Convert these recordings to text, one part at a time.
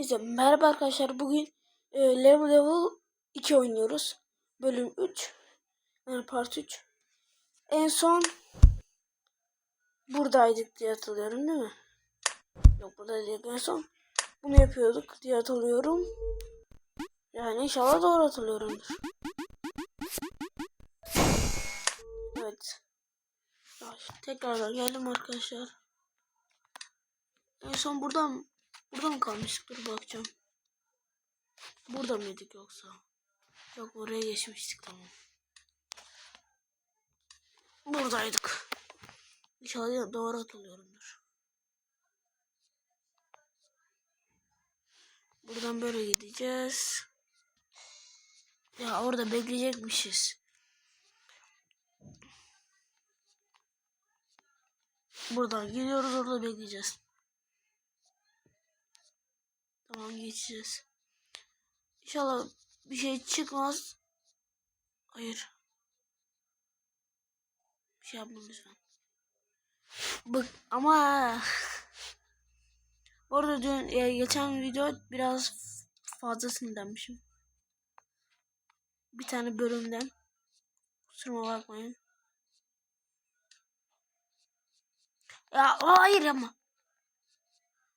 Hepinize merhaba arkadaşlar. Bugün e, Level Level 2 oynuyoruz. Bölüm 3. Yani part 3. En son buradaydık diye hatırlıyorum değil mi? Yok burada değil. En son bunu yapıyorduk diye hatırlıyorum. Yani inşallah doğru hatırlıyorumdur. Evet. Tekrardan geldim arkadaşlar. En son buradan Burada mı kalmıştık? Dur bakacağım. Burada mıydık yoksa? Yok oraya geçmiştik tamam. Buradaydık. İnşallah doğru hatırlıyorumdur. Buradan böyle gideceğiz. Ya orada bekleyecekmişiz. Buradan gidiyoruz orada bekleyeceğiz. Tamam geçeceğiz. İnşallah bir şey çıkmaz. Hayır. Bir şey yapma lütfen. Bak ama Bu arada dün e, geçen video biraz fazla sinirlenmişim. Bir tane bölümden. Kusuruma bakmayın. Ya hayır ama.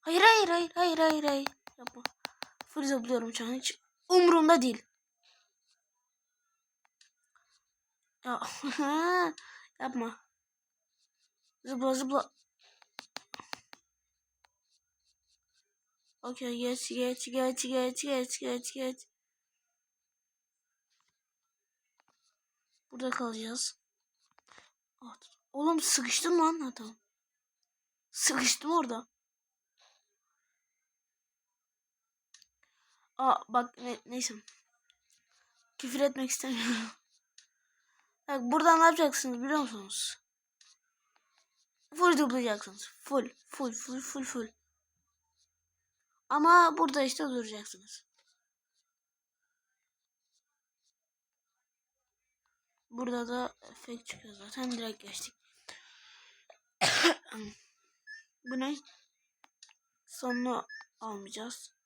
Hayır hayır hayır hayır hayır hayır. Yapma. Full zıplıyorum şu an. Hiç umurumda değil. Ya yapma. Zıpla zıpla. Okey geç geç geç geç geç geç geç. Burada kalacağız. Oğlum sıkıştım lan adam. Sıkıştım orada. Aa bak ne, neyse. Küfür etmek istemiyorum. Bak buradan ne yapacaksınız biliyor musunuz? Full duplayacaksınız. Full, full, full, full, full. Ama burada işte duracaksınız. Burada da efekt çıkıyor zaten. Direkt geçtik. Bu ne? Sonunu almayacağız.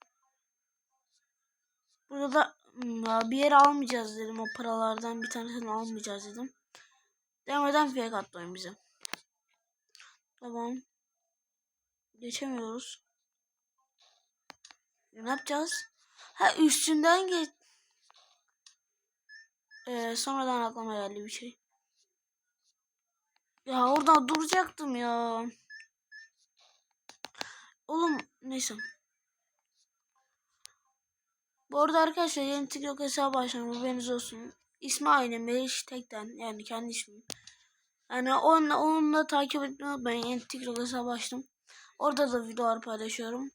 Burada da hmm, bir yere almayacağız dedim. O paralardan bir tanesini almayacağız dedim. Demeden fake atlayın bize. Tamam. Geçemiyoruz. Ne yapacağız? Ha üstünden geç. Ee, sonradan aklıma geldi bir şey. Ya orada duracaktım ya. Oğlum neyse. Bu arada arkadaşlar yeni TikTok hesabı açacağım haberiniz olsun. İsmi aynı Meriç Tekten yani kendi ismim. Yani onunla, onunla takip etmeyi unutmayın. Yeni TikTok hesabı açtım. Orada da videolar paylaşıyorum.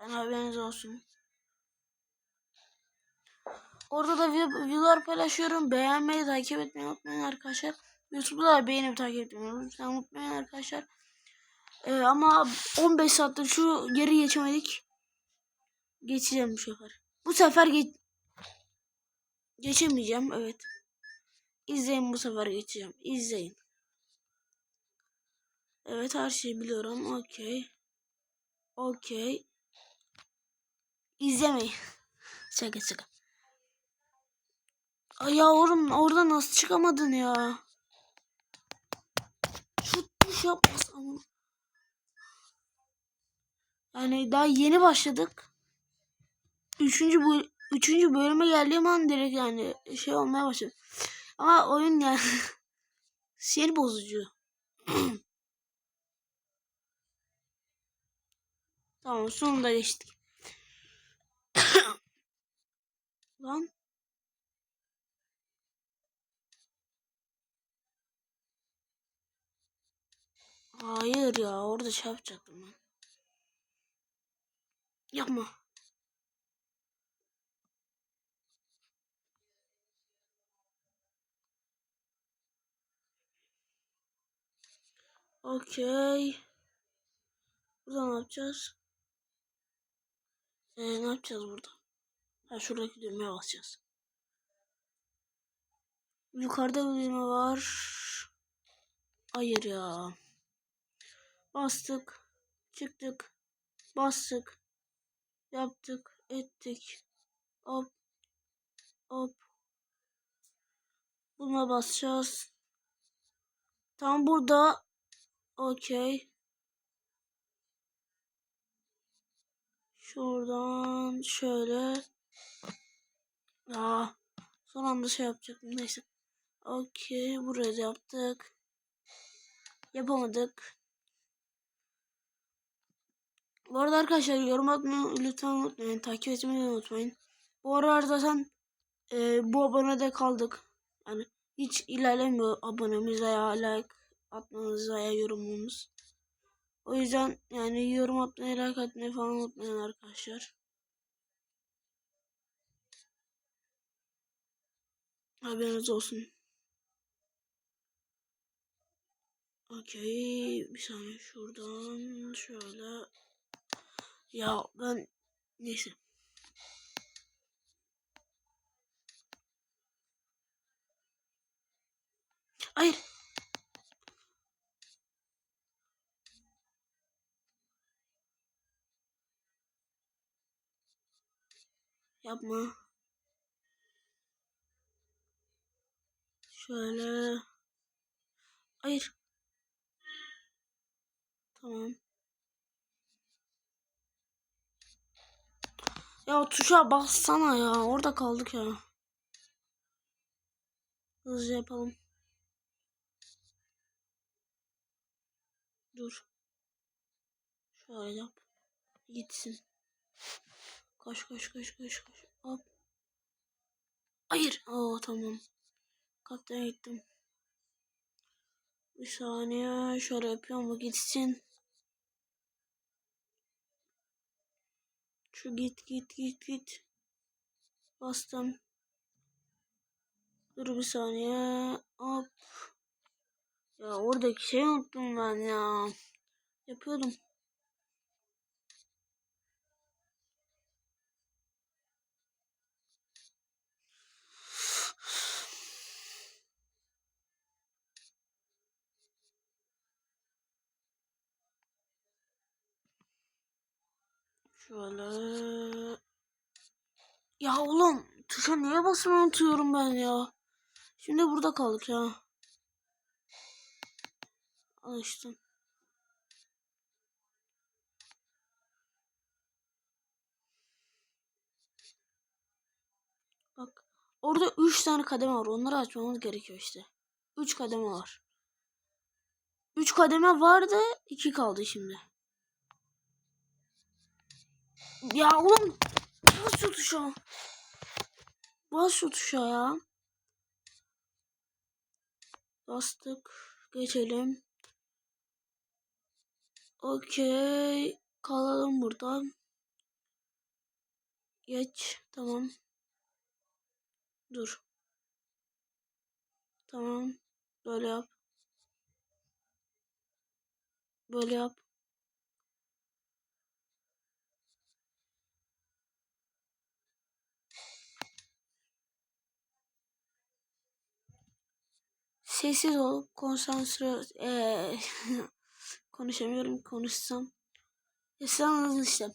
Yani haberiniz olsun. Orada da videolar paylaşıyorum. Beğenmeyi, takip etmeyi unutmayın arkadaşlar. YouTube'da da beğenip takip etmeyi unutmayın arkadaşlar. Ee, ama 15 saattir şu geri geçemedik. Geçeceğim bu sefer. Bu sefer geç geçemeyeceğim. Evet. İzleyin bu sefer geçeceğim. İzleyin. Evet her şeyi biliyorum. Okey. Okey. İzlemeyin. şaka şaka. Ay ya oğlum orada nasıl çıkamadın ya? Şu tuş yapmasam. Yani daha yeni başladık üçüncü bu üçüncü bölüme geldiğim an direkt yani şey olmaya başladı. Ama oyun yani sinir bozucu. tamam sonunda geçtik. Lan. Hayır ya orada şey yapacaktım ben. Yapma. Okey. Burada ne yapacağız? Ee, ne yapacağız burada? Ha şuradaki düğmeye basacağız. Yukarıda bir düğme var. Hayır ya. Bastık. Çıktık. Bastık. Yaptık. Ettik. Hop. Hop. Buna basacağız. Tam burada. Okey. Şuradan şöyle. Aa, son anda şey yapacaktım. Neyse. Okey. Buraya da yaptık. Yapamadık. Bu arada arkadaşlar yorum atmayı lütfen unutmayın. Takip etmeyi unutmayın. Bu aralar zaten e, bu abonede kaldık. Yani hiç ilerlemiyor abonemiz veya like atmanız veya yorumumuz. O yüzden yani yorum atmayı, like atmayı falan unutmayın arkadaşlar. Haberiniz olsun. Okey. Bir saniye şuradan şöyle. Ya ben neyse. Hayır. Yapma. Şöyle. Hayır. Tamam. Ya tuşa bassana ya. Orada kaldık ya. Hızlıca yapalım. Dur. Şöyle yap. Gitsin. Koş koş koş koş koş. Hop. Hayır. Oo tamam. Kaptan gittim. Bir saniye. Şöyle yapıyorum bu gitsin. Şu git git git git. Bastım. Dur bir saniye. Hop. Ya oradaki şeyi unuttum ben ya. Yapıyordum. Şöyle. Ya oğlum tuşa niye basmayı unutuyorum ben ya. Şimdi burada kaldık ya. Alıştım. Bak orada 3 tane kademe var. Onları açmamız gerekiyor işte. 3 kademe var. 3 kademe vardı. 2 kaldı şimdi. Ya oğlum bas şu tuşa. Bas şu tuşa ya. Bastık. Geçelim. Okey. Kalalım burada. Geç. Tamam. Dur. Tamam. Böyle yap. Böyle yap. Sessiz ol. Konsantre. Ee, konuşamıyorum. Konuşsam. Ya siz anladınız işte.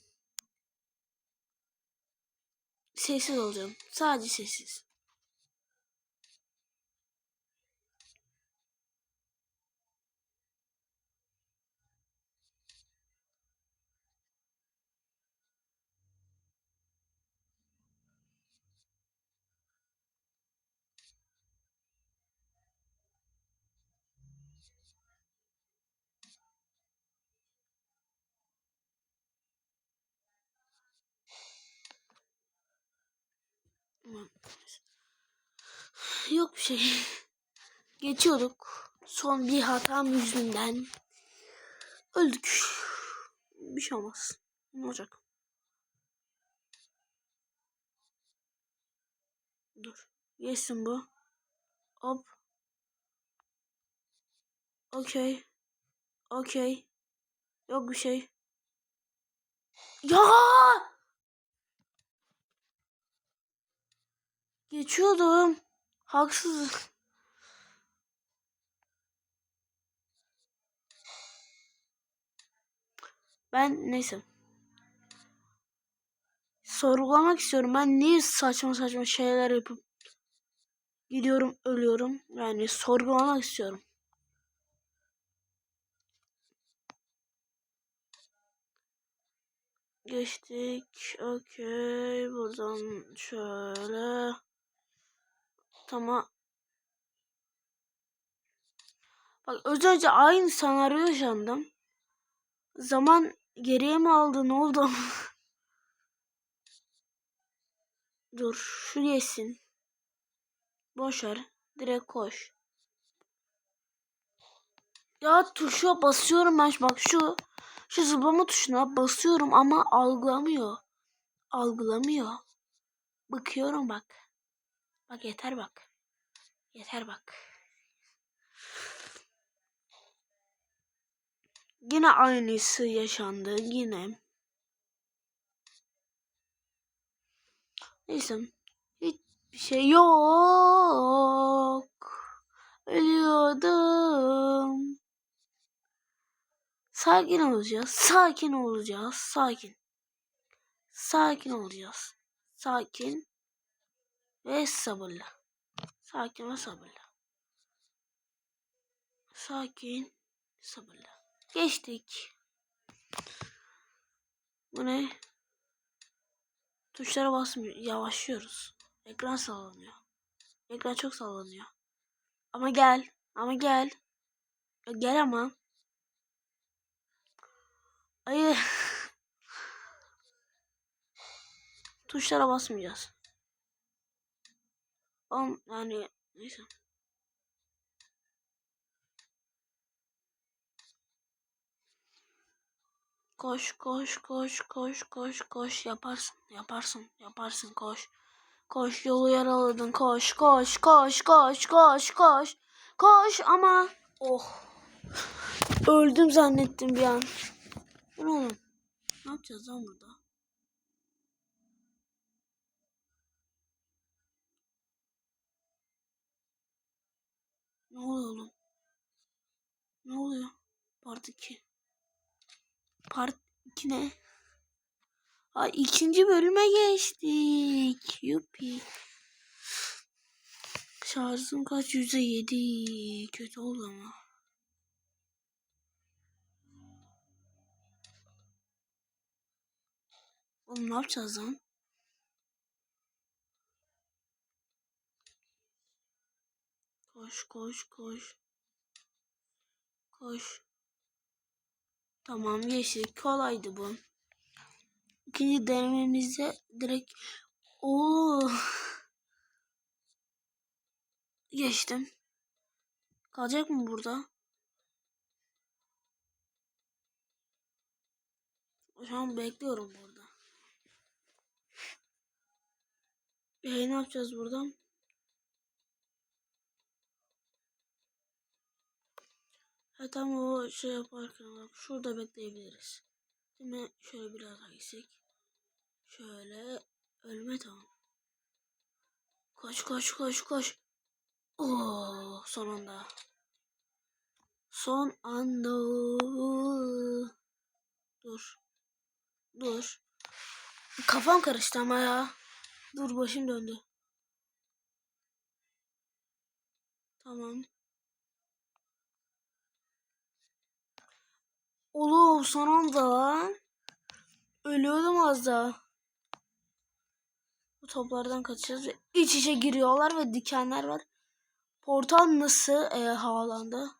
Sessiz olacağım. Sadece sessiz. Yok bir şey. Geçiyorduk. Son bir hatam yüzünden. Öldük. Bir şey olmaz. Ne olacak? Dur. Geçsin bu. Hop. Okey. Okey. Yok bir şey. Ya! Geçiyordum. Haksız. Ben neyse. sorgulamak istiyorum. Ben niye saçma saçma şeyler yapıp gidiyorum ölüyorum. Yani sorgulamak istiyorum. Geçtik. Okey. Buradan şöyle. Tamam. Bak az önce aynı senaryo yaşandım. Zaman geriye mi aldı ne oldu? Dur şu yesin. Boş ver. Direkt koş. Ya tuşa basıyorum ben. Bak şu şu zıplama tuşuna basıyorum ama algılamıyor. Algılamıyor. Bakıyorum bak. Bak yeter bak. Yeter bak. Yine aynısı yaşandı. Yine. Neyse. Hiçbir şey yok. Ölüyordum. Sakin olacağız. Sakin olacağız. Sakin. Sakin olacağız. Sakin ve sabırlı. Sakin ve sabırlı. Sakin, sabırlı. Geçtik. Bu ne? Tuşlara basmıyor. Yavaşlıyoruz. Ekran sallanıyor. Ekran çok sallanıyor. Ama gel. Ama gel. Ya gel ama. Hayır. Tuşlara basmayacağız. Oğlum yani neyse. Koş koş koş koş koş koş yaparsın yaparsın yaparsın koş. Koş yolu yaraladın koş koş koş koş koş koş koş ama oh öldüm zannettim bir an. Ne oğlum? Ne yapacağız lan burada? Ne oluyor oğlum? Ne oluyor? Part 2. Part 2 ne? Ay ikinci bölüme geçtik. Yupi. Şarjım kaç? Yüzde yedi. Kötü oldu ama. Oğlum ne yapacağız lan? Koş koş koş. Koş. Tamam geçtik. Kolaydı bu. İkinci denememizde direkt Oo. Geçtim. Kalacak mı burada? Şu an bekliyorum burada. E ne yapacağız buradan? Ha tam o şey yaparken şurada bekleyebiliriz. Mi? Şöyle biraz daha gitsek. Şöyle ölme tamam. Koş koş koş koş. Oo son anda. Son anda. Dur. Dur. Kafam karıştı ama ya. Dur başım döndü. Tamam. Oğlum son anda lan. Ölüyordum az daha. Bu toplardan kaçacağız iç içe giriyorlar ve dikenler var. Portal nasıl e, havalandı?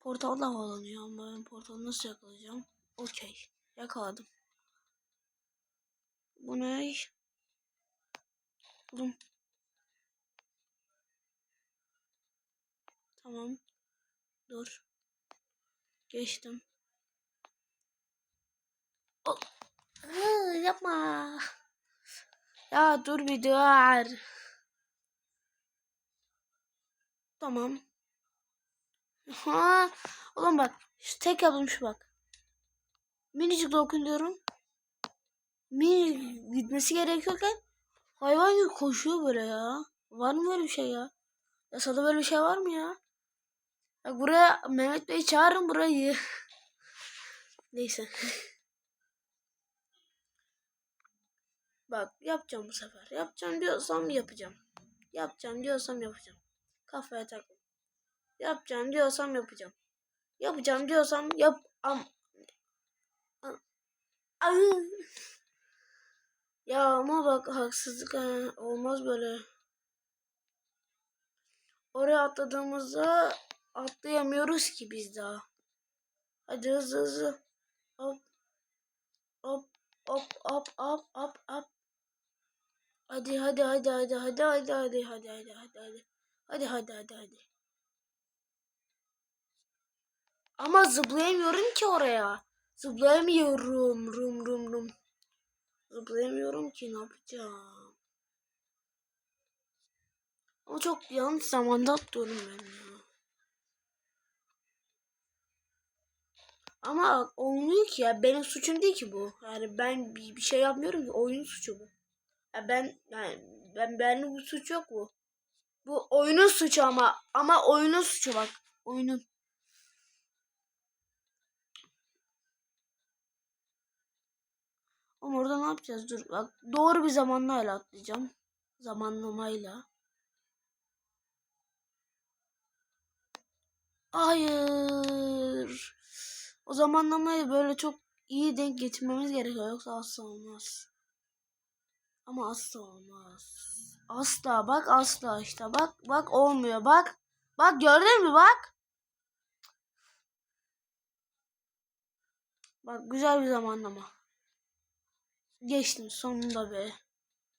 Portal da havalanıyor ama ben portalı nasıl yakalayacağım? Okey. Yakaladım. Bu ne? Buldum. Tamam. Dur. Geçtim. Oh. Yapma. Ya dur bir dur. Tamam. Ha, oğlum bak. Şu tek yaptım şu bak. Minicik dokun diyorum. Mini gitmesi gerekiyorken hayvan gibi koşuyor böyle ya. Var mı böyle bir şey ya? Yasada böyle bir şey var mı ya? Bak buraya Mehmet Bey çağırın burayı. Neyse. Bak yapacağım bu sefer. Yapacağım diyorsam yapacağım. Yapacağım diyorsam yapacağım. Kafaya takma. Yapacağım diyorsam yapacağım. Yapacağım diyorsam yap. Am. Ya ama bak haksızlık ha. Olmaz böyle. Oraya atladığımızda atlayamıyoruz ki biz daha. Hadi hızlı hızlı. Hop. Hop. Hop hop hop hop hop. Hadi hadi hadi hadi hadi hadi hadi hadi hadi hadi hadi. Hadi hadi hadi hadi. Ama zıplayamıyorum ki oraya. Zıplayamıyorum. Rum rum rum. Zıplayamıyorum ki ne yapacağım? Ama çok yanlış zamanda atlıyorum ben ya. Ama olmuyor ki ya benim suçum değil ki bu. Yani ben bir, bir şey yapmıyorum ki oyunun suçu bu. Ya ben yani ben benim bu suç yok bu. Bu oyunun suçu ama ama oyunun suçu bak. Oyunun. Ama orada ne yapacağız? Dur bak doğru bir zamanlayla atlayacağım. Zamanlamayla. Hayır. O zamanlamayı böyle çok iyi denk getirmemiz gerekiyor. Yoksa asla olmaz. Ama asla olmaz. Asla bak asla işte bak bak olmuyor bak. Bak gördün mü bak. Bak güzel bir zamanlama. Geçtim sonunda be.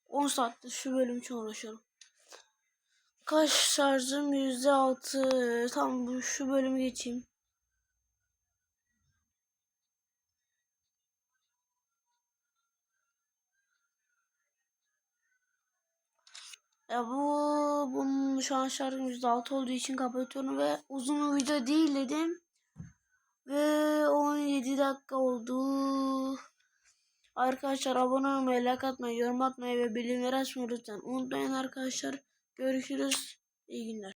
10 saattir şu bölüm için uğraşıyorum. Kaç şarjım yüzde altı. Tamam bu şu bölümü geçeyim. Ya bu bunun şu an şarjım yüzde altı olduğu için kapatıyorum ve uzun bir video değil dedim. Ve 17 dakika oldu. Arkadaşlar abone olmayı, like atmayı, yorum atmayı ve bildirimleri açmayı unutmayın arkadaşlar. Görüşürüz. İyi günler.